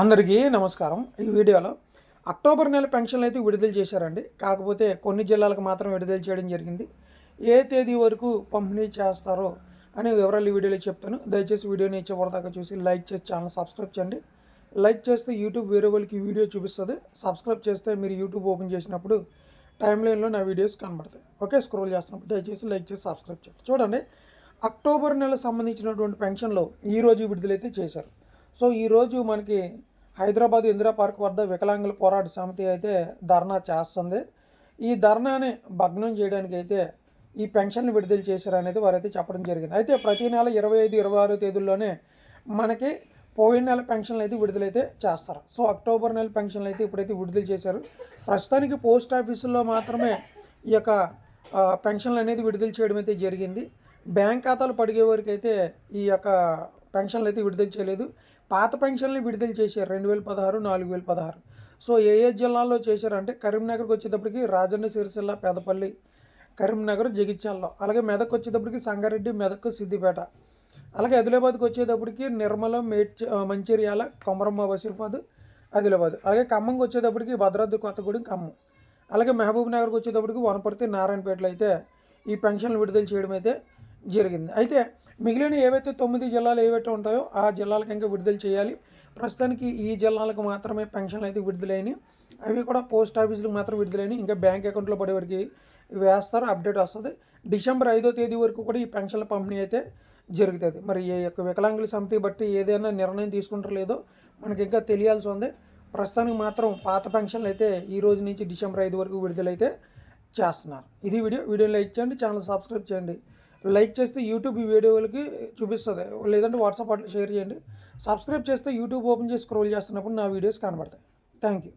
అందరికీ నమస్కారం. ఈ వీడియోలో అక్టోబర్ నెల పెన్షన్లు అయితే విడుదల చేశారండి. కాకపోతే కొన్ని జిల్లాలకు మాత్రం విడుదల చేయడం జరిగింది. ఏ తేదీ వరకు పంపిణీ చేస్తారో అనే వివరాలు ఈ వీడియోలో చెప్తాను. దయచేసి వీడియోని ఇచ్చేవరదాకా చూసి లైక్ చేసి ఛానల్ సబ్స్క్రైబ్ చేయండి. లైక్ చేస్తే యూట్యూబ్ వేరే వాళ్ళకి వీడియో చూపిస్తుంది. సబ్స్క్రైబ్ చేస్తే మీరు యూట్యూబ్ ఓపెన్ చేసినప్పుడు టైం లైన్లో నా వీడియోస్ కనబడతాయి. ఓకే స్క్రోల్ చేస్తున్నప్పుడు దయచేసి లైక్ చేసి సబ్స్క్రైబ్ చేయండి. చూడండి అక్టోబర్ నెల సంబంధించినటువంటి పెన్షన్లు ఈరోజు విడుదలైతే చేశారు. సో ఈరోజు మనకి హైదరాబాద్ ఇందిరా పార్క్ వద్ద వికలాంగుల పోరాట సమితి అయితే ధర్నా చేస్తుంది. ఈ ధర్నాని భగ్నం చేయడానికి అయితే ఈ పెన్షన్లు విడుదల చేశారనేది వారైతే చెప్పడం జరిగింది. అయితే ప్రతి నెల ఇరవై ఐదు ఇరవై ఆరో తేదీల్లోనే మనకి పోయిన నెల పెన్షన్లు అయితే విడుదలైతే చేస్తారు. సో అక్టోబర్ నెల పెన్షన్లు అయితే ఇప్పుడైతే విడుదల చేశారు. ప్రస్తుతానికి పోస్ట్ ఆఫీసుల్లో మాత్రమే ఈ యొక్క పెన్షన్లు అనేది విడుదల చేయడం అయితే జరిగింది. బ్యాంక్ ఖాతాలు పడిగే వరకు అయితే ఈ యొక్క పెన్షన్లు అయితే విడుదల చేయలేదు. పాత పెన్షన్లు విడుదల చేశారు. రెండు వేల పదహారు నాలుగు వేల పదహారు. సో ఏ ఏ జిల్లాల్లో చేశారంటే కరీంనగర్కి వచ్చేటప్పటికి రాజన్న సిరిసిల్ల పెదపల్లి కరీంనగర్ జగిత్యాలలో. అలాగే మెదక్ వచ్చేటప్పటికి సంగారెడ్డి మెదక్ సిద్దిపేట. అలాగే ఆదిలాబాద్కి వచ్చేటప్పటికి నిర్మల మేడ్ మంచిర్యాల కొమరమ్మ బషీర్బాద్ ఆదిలాబాద్. అలాగే ఖమ్మంకి వచ్చేటప్పటికి భద్రాద్రి కొత్తగూడెం ఖమ్మం. అలాగే మహబూబ్ నగర్కి వచ్చేటప్పటికి వనపర్తి నారాయణపేటలో అయితే ఈ పెన్షన్లు విడుదల చేయడం అయితే జరిగింది. అయితే మిగిలిన ఏవైతే తొమ్మిది జిల్లాలు ఏవైతే ఉంటాయో ఆ జిల్లాలకు ఇంకా విడుదల చేయాలి. ప్రస్తుతానికి ఈ జిల్లాలకు మాత్రమే పెన్షన్లు అయితే విడుదలైనవి. అవి కూడా పోస్ట్ ఆఫీసులకు మాత్రం విడుదలైనవి. ఇంకా బ్యాంక్ అకౌంట్లో పడే వరకు వేస్తారు అప్డేట్ వస్తుంది. డిసెంబర్ ఐదో తేదీ వరకు కూడా ఈ పెన్షన్ల పంపిణీ అయితే జరుగుతుంది. మరి ఈ యొక్క వికలాంగుల సమితి బట్టి ఏదైనా నిర్ణయం తీసుకుంటారో లేదో మనకి ఇంకా తెలియాల్సి ఉంది. ప్రస్తుతానికి మాత్రం పాత పెన్షన్లు అయితే ఈ రోజు నుంచి డిసెంబర్ ఐదు వరకు విడుదలైతే చేస్తున్నారు. ఇది వీడియో. వీడియో లైక్ చేయండి ఛానల్ సబ్స్క్రైబ్ చేయండి. లైక్ చేస్తే యూట్యూబ్ ఈ వీడియోలకి చూపిస్తుంది. లేదంటే వాట్సాప్ అట్లా షేర్ చేయండి. సబ్స్క్రైబ్ చేస్తే యూట్యూబ్ ఓపెన్ చేసి స్క్రోల్ చేస్తున్నప్పుడు నా వీడియోస్ కనబడతాయి. Thank you